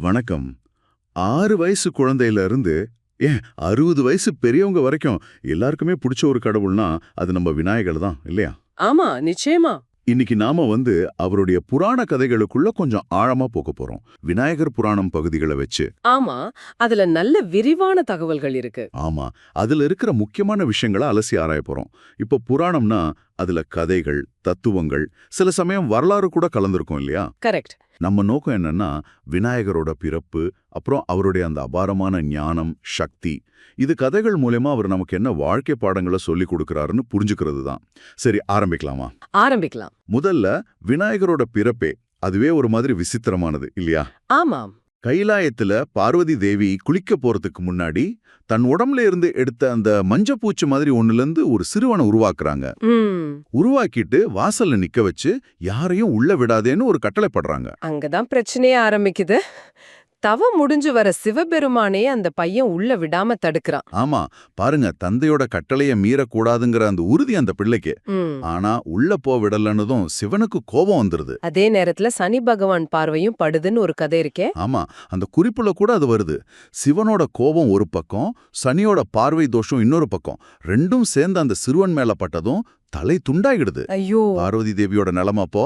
வணக்கம். ஆறு வயசு குழந்தையில இருந்து ஏன் அறுபது வயசு பெரியவங்க வரைக்கும் எல்லாருக்குமே பிடிச்ச ஒரு கடவுள்னா அது நம்ம விநாயகர் தான் இல்லையா? ஆமா நிச்சயமா. இன்னைக்கு நாம வந்து அவருடைய புராண கதைகளுக்குள்ள கொஞ்சம் ஆழமா போக போறோம். விநாயகர் புராணம் பகுதிகளை வச்சு. ஆமா அதுல நல்ல விரிவான தகவல்கள் இருக்கு. ஆமா அதுல இருக்கிற முக்கியமான விஷயங்களை அலசி ஆராய போறோம். இப்போ புராணம்னா அதுல கதைகள் தத்துவங்கள் சில சமயம் வரலாறு கூட கலந்திருக்கும் இல்லையா? கரெக்ட். நம்ம நோக்கம் என்னன்னா விநாயகரோட பிறப்பு அப்புறம் அவருடைய அந்த அபாரமான ஞானம் சக்தி. இது கதைகள் மூலமா அவர் நமக்கு என்ன வாழ்க்கை பாடங்களை சொல்லி கொடுக்கறாருன்னு புரிஞ்சுக்கிறது தான். சரி ஆரம்பிக்கலாமா? ஆரம்பிக்கலாம். முதல்ல விநாயகரோட பிறப்பே அதுவே ஒரு மாதிரி விசித்திரமானது இல்லையா? ஆமாம். கைலாயத்துல பார்வதி தேவி குளிக்க போறதுக்கு முன்னாடி தன் உடம்புல இருந்து எடுத்த அந்த மஞ்சப்பூச்சி மாதிரி ஒண்ணுல இருந்து ஒரு சிறுவனை உருவாக்குறாங்க. உருவாக்கிட்டு வாசல்ல நிக்க வச்சு யாரையும் உள்ள விடாதேன்னு ஒரு கட்டளை படுறாங்க அங்கதான் பிரச்சனையே ஆரம்பிக்குது. தவம் முடிஞ்சு வர சிவபெருமானே அந்த பையன் உள்ள விடாம தடுக்கிறான். ஆமா பாருங்க தந்தையோட கட்டளைய மீறக்கூடாதுங்கிற அந்த உறுதி அந்த பிள்ளைக்கு. ஆனா உள்ள போ விடலன்னதும் சிவனுக்கு கோபம் வந்துருது. அதே நேரத்துல சனி பகவான் பார்வையும் படுதுன்னு ஒரு கதை இருக்கே. ஆமா அந்த குறிப்புல கூட அது வருது. சிவனோட கோபம் ஒரு பக்கம் சனியோட பார்வை தோஷம் இன்னொரு பக்கம். ரெண்டும் சேர்ந்து அந்த சிறுவன் மேல பட்டதும் தலை துண்டாயிடுது ஐயோ. பார்வதி தேவியோட நிலைமை அப்போ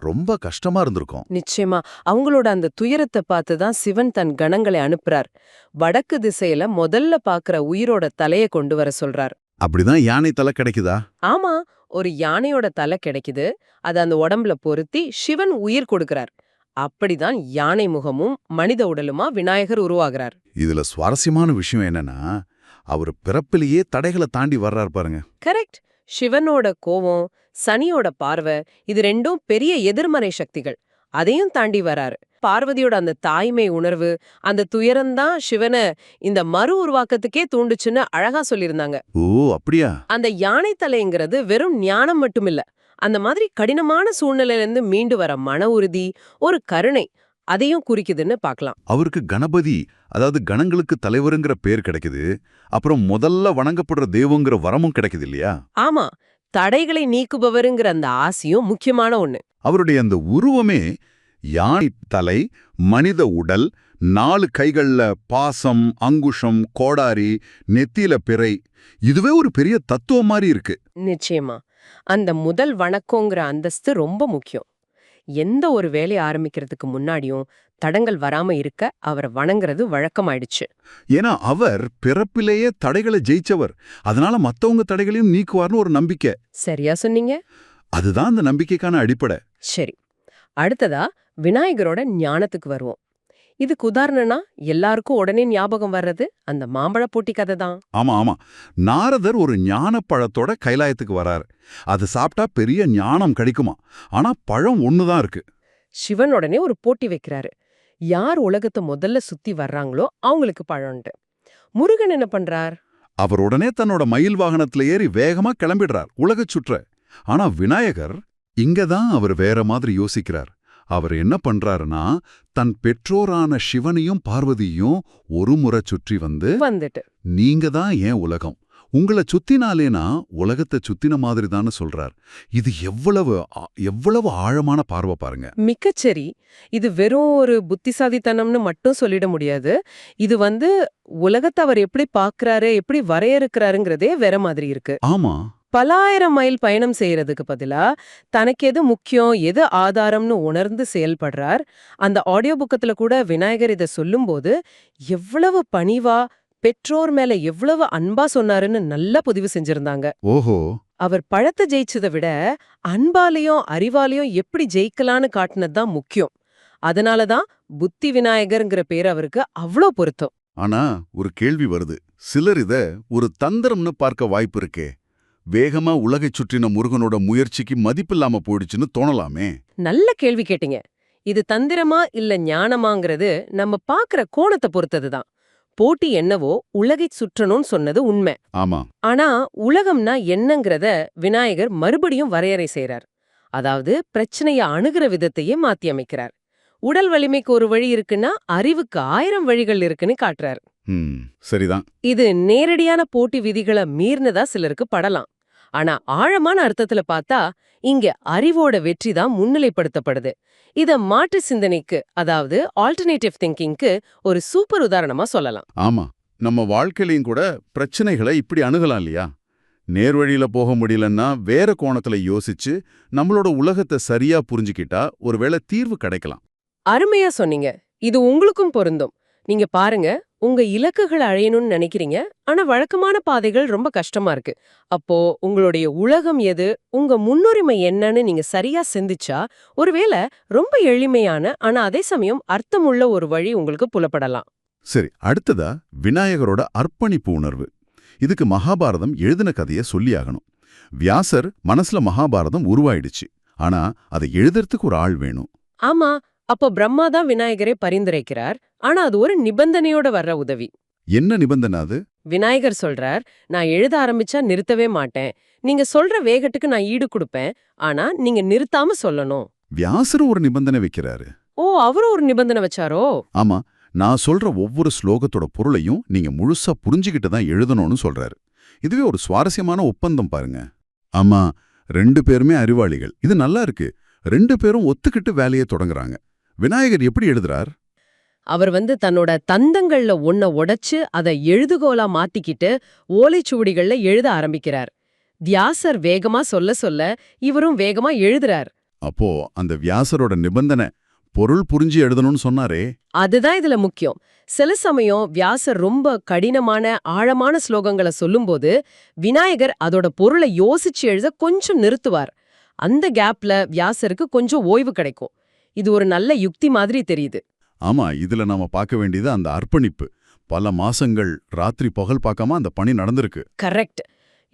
ரொம்ப கஷ்டமா இருந்திருக்கும். நிச்சயமா. அவங்களோட அந்த துயரத்தை பார்த்து தான் சிவன் தன் கணங்களை அனுப்புறார். வடக்கு திசையில முதல்ல பாக்குற உயிரோட தலைய கொண்டு வர சொல்றார். அப்படிதான் யானை தலை கிடைக்குதா? ஆமா. ஒரு யானையோட தலை கிடைக்குது. அது அந்த உடம்புல பொருத்தி சிவன் உயிர் கொடுக்கறார். அப்படிதான் யானை முகமும் மனித உடலுமா விநாயகர் உருவாகிறார். இதுல சுவாரஸ்யமான விஷயம் என்னன்னா அவர் பிறப்பிலேயே தடைகளை தாண்டி வர்றார் பாருங்க. கரெக்ட். சிவனோட கோவம் சனியோட பார்வை இது ரெண்டும் பெரிய எதிர்மறை சக்திகள். அதையும் தாண்டி வராரு. பார்வதியோட அந்த தாய்மை உணர்வு அந்த துயரம்தான் சிவனை இந்த மறு உருவாக்கத்துக்கே தூண்டுச்சுன்னு அழகா சொல்லியிருந்தாங்க. ஓ அப்படியா? அந்த யானை தலைங்கிறது வெறும் ஞானம் மட்டுமில்ல. அந்த மாதிரி கடினமான சூழ்நிலையிலிருந்து மீண்டு வர மன உறுதி ஒரு கருணை அதையும் குறிக்குதுன்னு பார்க்கலாம். அவருக்கு கணபதி அதாவது கணங்களுக்கு தலைவருங்கிற பேர் கிடைக்குது. அப்புறம் முதல்ல வணங்கப்படுற தெய்வங்கிற வரமும் கிடைக்குது இல்லையா? ஆமா. தடைகளை நீக்குபவருங்கிற அந்த ஆசையும் முக்கியமான ஒண்ணு. அவருடைய அந்த உருவமே யானை தலை மனித உடல் நாலு கைகள்ல பாசம் அங்குஷம் கோடாரி நெத்தியில பிறை. இதுவே ஒரு பெரிய தத்துவம் மாதிரி இருக்கு. நிச்சயமா. அந்த முதல் வணக்கங்கிற அந்தஸ்து ரொம்ப முக்கியம். எந்த ஒரு வேலையை ஆரம்பிக்கிறதுக்கு முன்னாடியும் தடங்கள் வராம இருக்க அவரை வணங்குறது வழக்கமாயிடுச்சு. ஏன்னா அவர் பிறப்பிலேயே தடைகளை ஜெயிச்சவர். அதனால மத்தவங்க தடைகளையும் நீக்குவார்னு ஒரு நம்பிக்கை. சரியா சொன்னீங்க? அதுதான் அந்த நம்பிக்கைக்கான அடிப்படை. சரி. அடுத்ததா விநாயகரோட ஞானத்துக்கு வருவோம். இதுக்கு உதாரணம்னா எல்லாருக்கும் உடனே ஞாபகம் வர்றது அந்த மாம்பழ போட்டி கதை தான் ஆமா ஆமா. நாரதர் ஒரு ஞான பழத்தோட கைலாயத்துக்கு வராரு. அது சாப்பிட்டா பெரிய ஞானம் கிடைக்குமா? ஆனா பழம் ஒண்ணுதான் இருக்கு. சிவன் உடனே ஒரு போட்டி வைக்கிறாரு. யார் உலகத்தை முதல்ல சுத்தி வர்றாங்களோ அவங்களுக்கு பழம்ட்டு முருகன் என்ன பண்றார்? அவர் உடனே தன்னோட மயில் வாகனத்துல ஏறி வேகமா கிளம்பிடுறார் உலகச் சுற்ற. ஆனா விநாயகர் இங்கதான் அவர் வேற மாதிரி யோசிக்கிறார். அவர் என்ன பண்றாருன்னா தன் பெற்றோரான சிவனையும் பார்வதியும் ஒரு முறை சுற்றி வந்து வந்துட்டு. நீங்க தான் ஏன் உலகம்? உங்கள சுத்தினாலேனா உலகத்தை சுத்தின மாதிரி தான்னு சொல்றார். இது எவ்வளவு எவ்வளவு ஆழமான பார்வை பாருங்க. மிக்கச்சரி இது வெறும் ஒரு புத்திசாலித்தனம்னு மட்டும் சொல்லிட முடியாது. இது வந்து உலகத்தை அவர் எப்படி பார்க்கறாரு எப்படி வரையறுக்கிறாருங்கிறதே வேற மாதிரி இருக்கு. ஆமா. பலாயிரம் மைல் பயணம் செய்யறதுக்கு பதிலா தனக்கு எது முக்கியம் எது ஆதாரம்னு உணர்ந்து செயல்படுறார். அந்த ஆடியோ புக்கத்துல கூட விநாயகர் இதை சொல்லும்போது எவ்வளவு பணிவா பெற்றோர் மேல எவ்வளவு அன்பா சொன்னாருன்னு நல்லா பதிவு செஞ்சிருந்தாங்க. ஓஹோ. அவர் பழத்தை ஜெயிச்சதை விட அன்பாலையும் அறிவாலையும் எப்படி ஜெயிக்கலான்னு காட்டுனது தான் முக்கியம். அதனாலதான் புத்தி விநாயகர்ங்கிற பேர் அவருக்கு அவ்ளோ பொருத்தம். ஆனா ஒரு கேள்வி வருது. சிலர் இத ஒரு தந்திரம்னு பார்க்க வாய்ப்பு இருக்கே. வேகமா உலகைச் சுற்றின முருகனோட முயற்சிக்கு மதிப்பில்லாம போயிடுச்சுன்னு தோணலாமே. நல்ல கேள்வி கேட்டீங்க. இது தந்திரமா இல்ல ஞானமாங்கிறது நம்ம பாக்குற கோணத்தை பொறுத்ததுதான் போட்டி என்னவோ உலகைச் சுற்றணும்னு சொன்னது உண்மை. ஆமா. ஆனா உலகம்னா என்னங்கிறத விநாயகர் மறுபடியும் வரையறை செய்றார். அதாவது பிரச்சனைய அணுகிற விதத்தையே மாத்தி அமைக்கிறார். உடல் வலிமைக்கு ஒரு வழி இருக்குன்னா அறிவுக்கு ஆயிரம் வழிகள் இருக்குன்னு காட்டுறார். சரிதான். இது நேரடியான போட்டி விதிகளை மீறினதா சிலருக்கு படலாம். ஆனா ஆழமான அர்த்தத்துல பார்த்தா இங்க அறிவோட வெற்றி தான் முன்னிலைப்படுத்தப்படுது. இத மாற்று சிந்தனைக்கு அதாவது ஆல்டர்னேட்டிவ் திங்கிங்க்கு ஒரு சூப்பர் உதாரணமா சொல்லலாம். ஆமா நம்ம வாழ்க்கையிலையும் கூட பிரச்சனைகளை இப்படி அணுகலாம் இல்லையா? நேர்வழியில போக முடியலன்னா வேற கோணத்துல யோசிச்சு நம்மளோட உலகத்தை சரியா புரிஞ்சுக்கிட்டா ஒருவேளை தீர்வு கிடைக்கலாம். அருமையா சொன்னீங்க. இது உங்களுக்கும் பொருந்தும். நீங்க பாருங்க உங்க இலக்குகள் அழையணும்னு நினைக்கிறீங்க. ஆனா வழக்கமான பாதைகள் ரொம்ப கஷ்டமா இருக்கு. அப்போ உங்களுடைய உலகம் எது? உங்க முன்னுரிமை என்னன்னு நீங்க சரியா சிந்திச்சா ஒருவேளை ரொம்ப எளிமையான ஆனா அதே சமயம் அர்த்தமுள்ள ஒரு வழி உங்களுக்கு புலப்படலாம். சரி அடுத்ததா விநாயகரோட அர்ப்பணிப்பு உணர்வு. இதுக்கு மகாபாரதம் எழுதின கதைய சொல்லியாகணும். வியாசர் மனசுல மகாபாரதம் உருவாயிடுச்சு. ஆனா அதை எழுதுறதுக்கு ஒரு ஆள் வேணும். ஆமா அப்போ பிரம்மா தான் விநாயகரை பரிந்துரைக்கிறார். ஆனா அது ஒரு நிபந்தனையோட வர்ற உதவி. என்ன நிபந்தனை அது? விநாயகர் சொல்றார் நான் எழுத ஆரம்பிச்சா நிறுத்தவே மாட்டேன். நீங்க சொல்ற வேகத்துக்கு நான் ஈடு கொடுப்பேன். ஆனா நீங்க நிறுத்தாம சொல்லணும். வியாசர் ஒரு நிபந்தனை வைக்கிறாரு. ஓ அவரும் ஒரு நிபந்தனை வச்சாரோ? ஆமா நான் சொல்ற ஒவ்வொரு ஸ்லோகத்தோட பொருளையும் நீங்க முழுசா புரிஞ்சுக்கிட்டு தான் எழுதணும்னு சொல்றாரு. இதுவே ஒரு சுவாரஸ்யமான ஒப்பந்தம் பாருங்க. ஆமா ரெண்டு பேருமே அறிவாளிகள். இது நல்லா இருக்கு. ரெண்டு பேரும் ஒத்துக்கிட்டு வேலையை தொடங்குறாங்க. விநாயகர் எப்படி எழுதுறார்? அவர் வந்து தன்னோட தந்தங்கள்ல ஒன்ன உடைச்சு அதை எழுதுகோலா மாத்திக்கிட்டு ஓலைச்சுவடிகள்ல எழுத ஆரம்பிக்கிறார். தியாசர் வேகமா சொல்ல சொல்ல இவரும் வேகமா எழுதுறார். அப்போ அந்த வியாசரோட நிபந்தனை பொருள் புரிஞ்சு எழுதணும்னு சொன்னாரே. அதுதான் இதுல முக்கியம். சில சமயம் வியாசர் ரொம்ப கடினமான ஆழமான ஸ்லோகங்களை சொல்லும்போது விநாயகர் அதோட பொருளை யோசிச்சு எழுத கொஞ்சம் நிறுத்துவார். அந்த கேப்ல வியாசருக்கு கொஞ்சம் ஓய்வு கிடைக்கும். இது ஒரு நல்ல யுக்தி மாதிரி தெரியுது. ஆமா இதுல நாம பார்க்க வேண்டியது அந்த அர்ப்பணிப்பு. பல மாசங்கள் ராத்திரி பகல் பார்க்காம அந்த பணி நடந்திருக்கு. கரெக்ட்.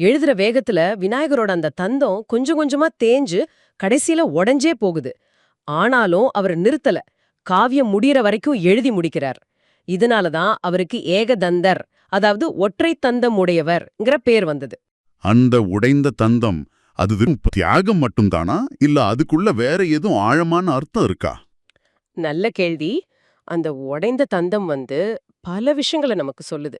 எழுதுற வேகத்துல விநாயகரோட அந்த தந்தம் கொஞ்சம் கொஞ்சமா தேஞ்சு கடைசியில உடைஞ்சே போகுது. ஆனாலும் அவர் நிறுத்தல. காவியம் முடியற வரைக்கும் எழுதி முடிக்கிறார். இதனால தான் அவருக்கு ஏகதந்தர் அதாவது ஒற்றை தந்தம் உடையவர்ங்கிற பேர் வந்தது. அந்த உடைந்த தந்தம் அது வெறும் தியாகம் மட்டும்தானா? இல்ல அதுக்குள்ள வேற எதுவும் ஆழமான அர்த்தம் இருக்கா? நல்ல கேள்வி. அந்த உடைந்த தந்தம் வந்து பல விஷயங்களை நமக்கு சொல்லுது.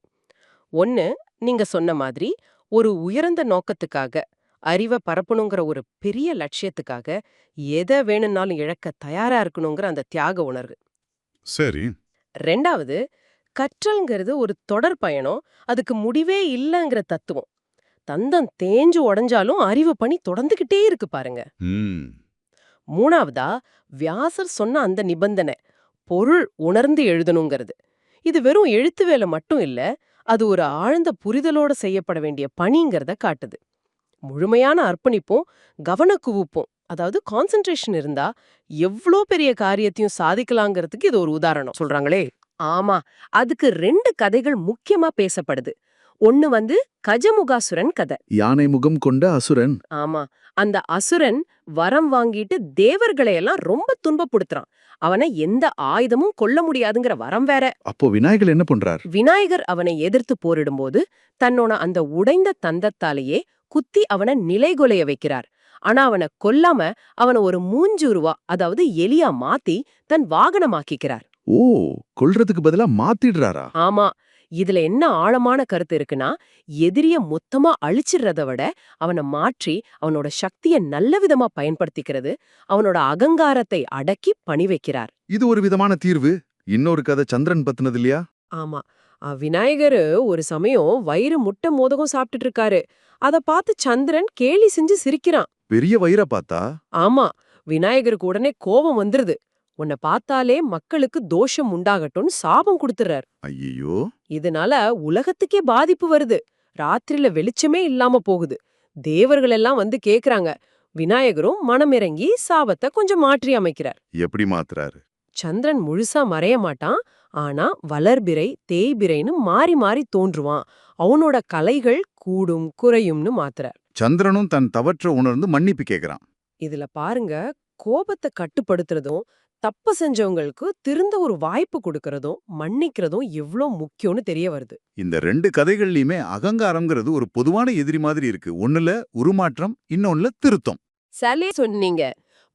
ஒன்னு நீங்க சொன்ன மாதிரி ஒரு உயர்ந்த நோக்கத்துக்காக அறிவை பரப்பணுங்கிற ஒரு பெரிய லட்சியத்துக்காக எதை வேணும்னாலும் இழக்க தயாரா இருக்கணுங்கிற அந்த தியாக உணர்வு. சரி. ரெண்டாவது கற்றல்ங்கிறது ஒரு தொடர் பயணம். அதுக்கு முடிவே இல்லைங்கிற தத்துவம். தந்தம் தேஞ்சு உடைஞ்சாலும் அறிவு பணி தொடர்ந்துகிட்டே இருக்கு பாருங்க. ம். மூணாவதா வியாசர் சொன்ன அந்த நிபந்தனை பொருள் உணர்ந்து எழுதணுங்கிறது. இது வெறும் எழுத்து வேலை மட்டும் இல்ல அது ஒரு ஆழ்ந்த புரிதலோட செய்யப்பட வேண்டிய பணிங்கிறத காட்டுது. முழுமையான அர்ப்பணிப்பும் கவனக்குவிப்பும் அதாவது கான்சென்ட்ரேஷன் இருந்தா எவ்ளோ பெரிய காரியத்தையும் சாதிக்கலாங்கிறதுக்கு இது ஒரு உதாரணம். சொல்றாங்களே. ஆமா அதுக்கு ரெண்டு கதைகள் முக்கியமா பேசப்படுது. ஒன்னு வந்து கஜமுகாசுரன் கதை. யானை முகம் கொண்ட அசுரன். ஆமா. அந்த அசுரன் வரம் வாங்கிட்டு தேவர்களை எல்லாம் ரொம்ப துன்பப்படுத்துறான். அவனை எந்த ஆயுதமும் கொல்ல முடியாதுங்கிற வரம் வேற. அப்போ விநாயகர் என்ன பண்றார்? விநாயகர் அவனை எதிர்த்து போரிடும்போது தன்னோட அந்த உடைந்த தந்தத்தாலேயே குத்தி அவனை நிலைகொலைய வைக்கிறார். ஆனா அவனை கொல்லாம அவனை ஒரு மூஞ்சுருவா அதாவது எலியா மாத்தி தன் வாகனமாக்கிக்கிறார். ஓ கொல்றதுக்கு பதிலா மாத்திடுறாரா? ஆமா. இதுல என்ன ஆழமான கருத்து இருக்குன்னா எதிரிய மொத்தமா அழிச்சிடுறத விட அவனை மாற்றி அவனோட சக்தியை நல்ல விதமா பயன்படுத்திக்கிறது அவனோட அகங்காரத்தை அடக்கி பணி வைக்கிறார். இது ஒரு விதமான தீர்வு. இன்னொரு கதை சந்திரன் பத்தினது இல்லையா? ஆமா. விநாயகரு ஒரு சமயம் வயிறு முட்டை மோதகம் சாப்பிட்டுட்டு இருக்காரு. அத பார்த்து சந்திரன் கேலி செஞ்சு சிரிக்கிறான். பெரிய வயிற பார்த்தா? ஆமா. விநாயகருக்கு உடனே கோபம் வந்துருது. உன்னை பார்த்தாலே மக்களுக்கு தோஷம் உண்டாகட்டும்னு சாபம் கொடுத்துறார் ஐயோ இதனால உலகத்துக்கே பாதிப்பு வருது. ராத்திரில வெளிச்சமே இல்லாம போகுது. தேவர்கள் எல்லாம் வந்து கேக்குறாங்க. விநாயகரும் மனமிறங்கி சாபத்தை கொஞ்சம் மாற்றி அமைக்கிறார். எப்படி மாத்துறாரு? சந்திரன் முழுசா மறைய மாட்டான். ஆனா வளர்பிறை தேய்பிறைன்னு மாறி மாறி தோன்றுவான். அவனோட கலைகள் கூடும் குறையும்னு மாத்துறார். சந்திரனும் தன் தவற்ற உணர்ந்து மன்னிப்பு கேக்குறான். இதுல பாருங்க கோபத்தை கட்டுப்படுத்துறதும் தப்பு செஞ்சவங்களுக்கு திருந்த ஒரு வாய்ப்பு கொடுக்கறதும் மன்னிக்கிறதும் எவ்ளோ முக்கியம்னு தெரிய வருது. இந்த ரெண்டு கதைகள்லயுமே அகங்காரம்ங்கிறது ஒரு பொதுவான எதிரி மாதிரி இருக்கு. ஒண்ணுல உருமாற்றம் இன்னொன்னுல திருத்தம். சலே சொன்னீங்க.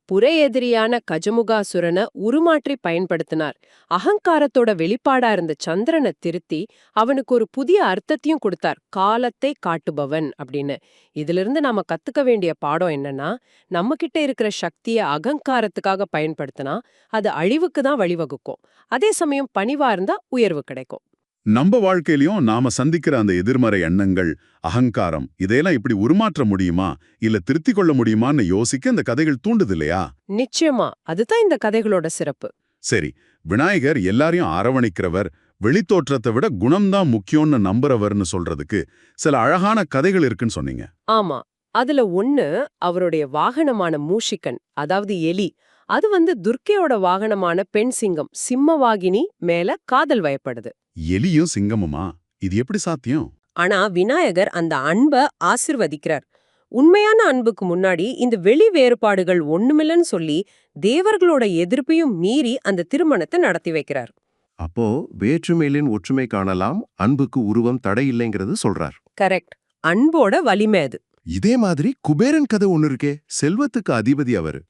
புற எதிரியான கஜமுகாசுரனை உருமாற்றி பயன்படுத்தினார். அகங்காரத்தோட வெளிப்பாடா இருந்த சந்திரனை திருத்தி அவனுக்கு ஒரு புதிய அர்த்தத்தையும் கொடுத்தார். காலத்தை காட்டுபவன் அப்படின்னு. இதிலிருந்து நாம கத்துக்க வேண்டிய பாடம் என்னன்னா நம்ம கிட்ட இருக்கிற சக்தியை அகங்காரத்துக்காக பயன்படுத்தினா அது அழிவுக்கு தான் வழிவகுக்கும். அதே சமயம் பணிவா இருந்தா உயர்வு கிடைக்கும். நம்ம வாழ்க்கையிலயும் நாம சந்திக்கிற அந்த எதிர்மறை எண்ணங்கள் அகங்காரம் இதையெல்லாம் இப்படி உருமாற்ற முடியுமா? இல்ல திருத்திக் கொள்ள முடியுமான்னு யோசிக்க இந்த கதைகள் தூண்டுது இல்லையா? நிச்சயமா. அதுதான் இந்த கதைகளோட சிறப்பு. சரி. விநாயகர் எல்லாரையும் அரவணைக்கிறவர் வெளித்தோற்றத்தை விட குணம்தான் முக்கியம்னு நம்புறவர்னு சொல்றதுக்கு சில அழகான கதைகள் இருக்குன்னு சொன்னீங்க. ஆமா. அதுல ஒண்ணு அவருடைய வாகனமான மூஷிகன் அதாவது எலி. அது வந்து துர்க்கையோட வாகனமான பெண் சிங்கம் சிம்மவாகினி மேல காதல் வயப்படுது. எலியும் சிங்கமுமா? இது எப்படி சாத்தியம்? ஆனா விநாயகர் அந்த அன்ப ஆசிர்வதிக்கிறார். உண்மையான அன்புக்கு முன்னாடி இந்த வெளி வேறுபாடுகள் ஒண்ணுமில்லன்னு சொல்லி தேவர்களோட எதிர்ப்பையும் மீறி அந்த திருமணத்தை நடத்தி வைக்கிறார். அப்போ வேற்றுமையிலின் ஒற்றுமை காணலாம் அன்புக்கு உருவம் தடை இல்லைங்கிறது சொல்றார். கரெக்ட். அன்போட வலிமை அது. இதே மாதிரி குபேரன் கதை ஒண்ணு இருக்கே செல்வத்துக்கு அதிபதி அவரு.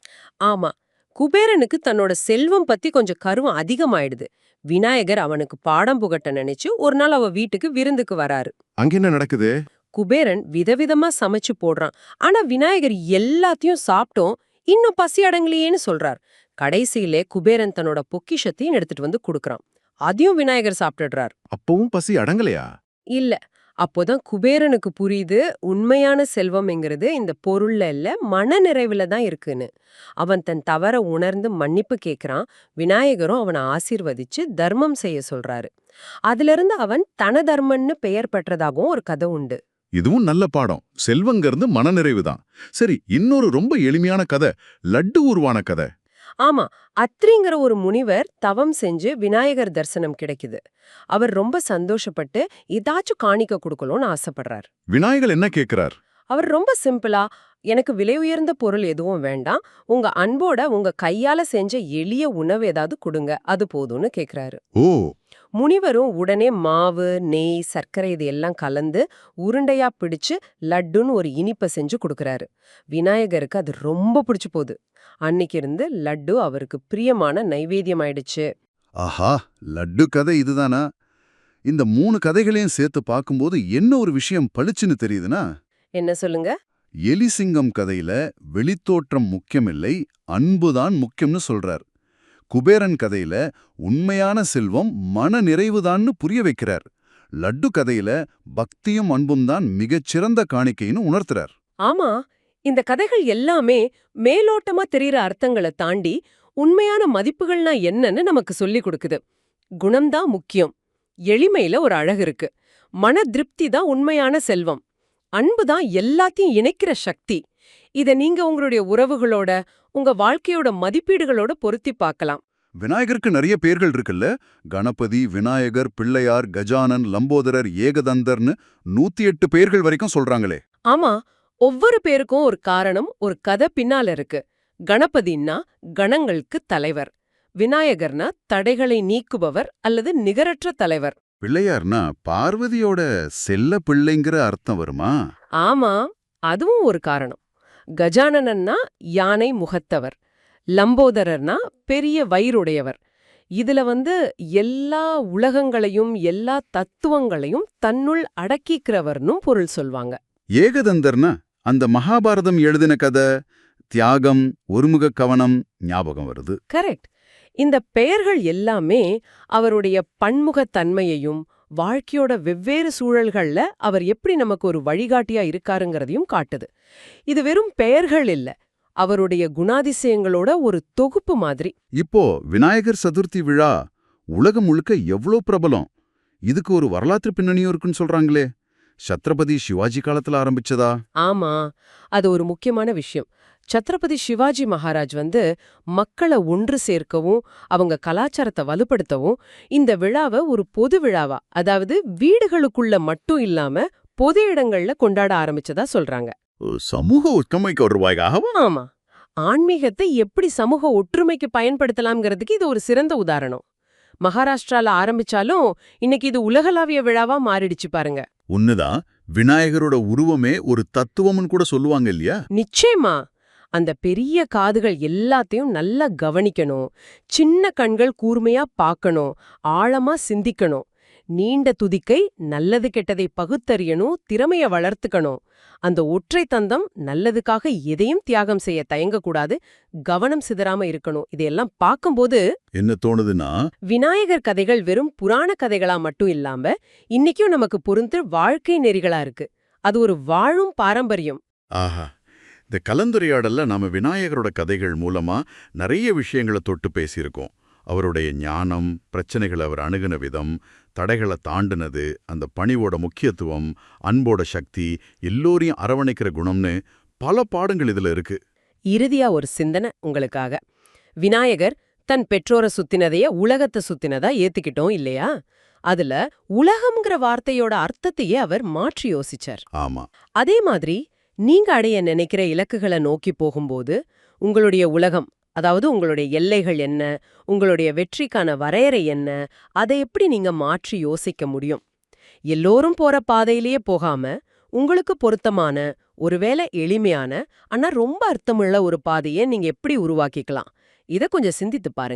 ஆமா. குபேரனுக்கு தன்னோட செல்வம் பத்தி கொஞ்சம் கருவம் அதிகமாயிடுது. விநாயகர் அவனுக்கு பாடம் புகட்ட நினைச்சு ஒரு நாள் அவ வீட்டுக்கு விருந்துக்கு வராரு. அங்க என்ன நடக்குது? குபேரன் விதவிதமா சமைச்சு போடுறான். ஆனா விநாயகர் எல்லாத்தையும் சாப்பிட்டோம் இன்னும் பசி அடங்கலையேன்னு சொல்றார். கடைசியிலே குபேரன் தன்னோட பொக்கிஷத்தையும் எடுத்துட்டு வந்து குடுக்கறான். அதையும் விநாயகர் சாப்பிட்டுடுறார். அப்பவும் பசி அடங்கலையா? இல்ல அப்போதான் குபேரனுக்கு புரியுது உண்மையான செல்வம்ங்கிறது இந்த பொருள்ல இல்ல மன நிறைவுல தான் இருக்குன்னு. அவன் தன் தவற உணர்ந்து மன்னிப்பு கேக்குறான். விநாயகரும் அவனை ஆசீர்வதிச்சு தர்மம் செய்ய சொல்றாரு. அதிலிருந்து அவன் தன தர்மன்னு பெயர் பெற்றதாகவும் ஒரு கதை உண்டு. இதுவும் நல்ல பாடம். செல்வங்கிறது மனநிறைவு தான். சரி இன்னொரு ரொம்ப எளிமையான கதை லட்டு உருவான கதை. ஆமா அத்ரிங்கிற ஒரு முனிவர் தவம் செஞ்சு விநாயகர் தரிசனம் கிடைக்குது. அவர் ரொம்ப சந்தோஷப்பட்டு ஏதாச்சும் காணிக்க கொடுக்கணும்னு ஆசைப்படுறார். விநாயகர் என்ன கேக்குறார்? அவர் ரொம்ப சிம்பிளா எனக்கு விலை உயர்ந்த பொருள் எதுவும் வேண்டாம். உங்க அன்போட உங்க கையால செஞ்ச எளிய உணவு ஏதாவது கொடுங்க. அது போதும்னு கேக்குறாரு. ஓ. முனிவரும் உடனே மாவு நெய் சர்க்கரை இது எல்லாம் கலந்து உருண்டையா பிடிச்சு லட்டுன்னு ஒரு இனிப்பை செஞ்சு கொடுக்கறாரு. விநாயகருக்கு அது ரொம்ப பிடிச்சு போகுது. அன்னைக்கு இருந்து லட்டு அவருக்கு பிரியமான நைவேத்தியம் ஆயிடுச்சு. ஆஹா லட்டு கதை இதுதானா? இந்த மூணு கதைகளையும் சேர்த்து பார்க்கும்போது என்ன ஒரு விஷயம் பளிச்சுன்னு தெரியுதுன்னா என்ன சொல்லுங்க? எலிசிங்கம் கதையில வெளித்தோற்றம் முக்கியமில்லை அன்புதான் முக்கியம்னு சொல்றார். குபேரன் கதையில உண்மையான செல்வம் மன நிறைவுதான்னு புரிய வைக்கிறார். லட்டு கதையில பக்தியும் அன்பும் தான் மிகச்சிறந்த காணிக்கைன்னு உணர்த்துறார். ஆமா இந்த கதைகள் எல்லாமே மேலோட்டமா தெரியற அர்த்தங்களை தாண்டி உண்மையான மதிப்புகள்னா என்னன்னு நமக்கு சொல்லி கொடுக்குது. குணம்தான் முக்கியம். எளிமையில ஒரு அழகு இருக்கு. மன திருப்தி தான் உண்மையான செல்வம். அன்பு தான் எல்லாத்தையும் இணைக்கிற சக்தி. இத நீங்க உங்களுடைய உறவுகளோட உங்க வாழ்க்கையோட மதிப்பீடுகளோட பொருத்தி பார்க்கலாம். விநாயகருக்கு நிறைய பேர்கள் இருக்குல்ல? கணபதி விநாயகர் பிள்ளையார் கஜானன் லம்போதரர் ஏகதந்தர்னு நூத்தி எட்டு பேர்கள் வரைக்கும் சொல்றாங்களே. ஆமா ஒவ்வொரு பேருக்கும் ஒரு காரணம் ஒரு கதை பின்னால இருக்கு. கணபதின்னா கணங்களுக்கு தலைவர். விநாயகர்னா தடைகளை நீக்குபவர் அல்லது நிகரற்ற தலைவர். பிள்ளையார்னா பார்வதியோட செல்ல பிள்ளைங்கிற அர்த்தம் வருமா? ஆமா அதுவும் ஒரு காரணம். கஜானனன்னா யானை முகத்தவர் லம்போதரர்னா பெரிய வயிறுடையவர். இதுல வந்து எல்லா உலகங்களையும் எல்லா தத்துவங்களையும் தன்னுள் அடக்கிக்கிறவர்னும் பொருள் சொல்வாங்க. ஏகதந்தர்னா அந்த மகாபாரதம் எழுதின கதை தியாகம் ஒருமுக கவனம் ஞாபகம் வருது. கரெக்ட். இந்த பெயர்கள் எல்லாமே அவருடைய பன்முகத்தன்மையையும் வாழ்க்கையோட வெவ்வேறு சூழல்கள்ல அவர் எப்படி நமக்கு ஒரு வழிகாட்டியா இருக்காருங்கிறதையும் காட்டுது. இது வெறும் பெயர்கள் இல்ல அவருடைய குணாதிசயங்களோட ஒரு தொகுப்பு மாதிரி. இப்போ விநாயகர் சதுர்த்தி விழா உலகம் முழுக்க எவ்வளோ பிரபலம்? இதுக்கு ஒரு வரலாற்று பின்னணியும் இருக்குன்னு சொல்றாங்களே. சத்ரபதி சிவாஜி காலத்துல ஆரம்பிச்சதா? ஆமா அது ஒரு முக்கியமான விஷயம். சத்ரபதி சிவாஜி மகாராஜ் வந்து மக்களை ஒன்று சேர்க்கவும் அவங்க கலாச்சாரத்தை வலுப்படுத்தவும் இந்த விழாவை ஒரு பொது விழாவா அதாவது வீடுகளுக்குள்ள மட்டும் இல்லாம பொது இடங்கள்ல கொண்டாட ஆரம்பிச்சதா சொல்றாங்க. சமூக ஒற்றுமைக்கு ஒரு ரூபாய்க்காகவா ஆமா. ஆன்மீகத்தை எப்படி சமூக ஒற்றுமைக்கு பயன்படுத்தலாம்ங்கிறதுக்கு இது ஒரு சிறந்த உதாரணம். மகாராஷ்டிரால ஆரம்பிச்சாலும் இன்னைக்கு இது உலகளாவிய விழாவா மாறிடுச்சு பாருங்க. உன்னுதான் விநாயகரோட உருவமே ஒரு தத்துவம்னு கூட சொல்லுவாங்க இல்லையா? நிச்சயமா. அந்த பெரிய காதுகள் எல்லாத்தையும் நல்லா கவனிக்கணும். சின்ன கண்கள் கூர்மையா பார்க்கணும். ஆழமா சிந்திக்கணும். நீண்ட துதிக்கை நல்லது கெட்டதை பகுத்தறியணும். திறமைய வளர்த்துக்கணும். அந்த ஒற்றை தந்தம் நல்லதுக்காக எதையும் தியாகம் செய்ய தயங்கக்கூடாது. கவனம் சிதறாம இருக்கணும். இதையெல்லாம் பார்க்கும்போது என்ன தோணுதுன்னா? விநாயகர் கதைகள் வெறும் புராண கதைகளா மட்டும் இல்லாம இன்னைக்கும் நமக்கு பொருந்து வாழ்க்கை நெறிகளா இருக்கு. அது ஒரு வாழும் பாரம்பரியம். ஆஹா. இந்த கலந்துரையாடல்ல நாம விநாயகரோட கதைகள் மூலமா நிறைய விஷயங்களை தொட்டு பேசியிருக்கோம். அவருடைய ஞானம் பிரச்சனைகளை அவர் அணுகுன விதம் தடைகளை தாண்டுனது அந்த பணிவோட முக்கியத்துவம் அன்போட சக்தி எல்லோரையும் அரவணைக்கிற குணம்னு பல பாடங்கள் இதுல இருக்கு. இறுதியா ஒரு சிந்தனை உங்களுக்காக. விநாயகர் தன் பெற்றோரை சுத்தினதைய உலகத்தை சுத்தினதா ஏத்துக்கிட்டோம் இல்லையா? அதுல உலகம்ங்கிற வார்த்தையோட அர்த்தத்தையே அவர் மாற்றி யோசிச்சார். ஆமா. அதே மாதிரி நீங்க அடைய நினைக்கிற இலக்குகளை நோக்கி போகும்போது உங்களுடைய உலகம் அதாவது உங்களுடைய எல்லைகள் என்ன உங்களுடைய வெற்றிக்கான வரையறை என்ன அதை எப்படி நீங்க மாற்றி யோசிக்க முடியும்? எல்லோரும் போற பாதையிலேயே போகாம உங்களுக்கு பொருத்தமான ஒருவேளை எளிமையான ஆனா ரொம்ப அர்த்தமுள்ள ஒரு பாதையை நீங்க எப்படி உருவாக்கிக்கலாம்? இத கொஞ்சம் சிந்தித்து பாருங்க.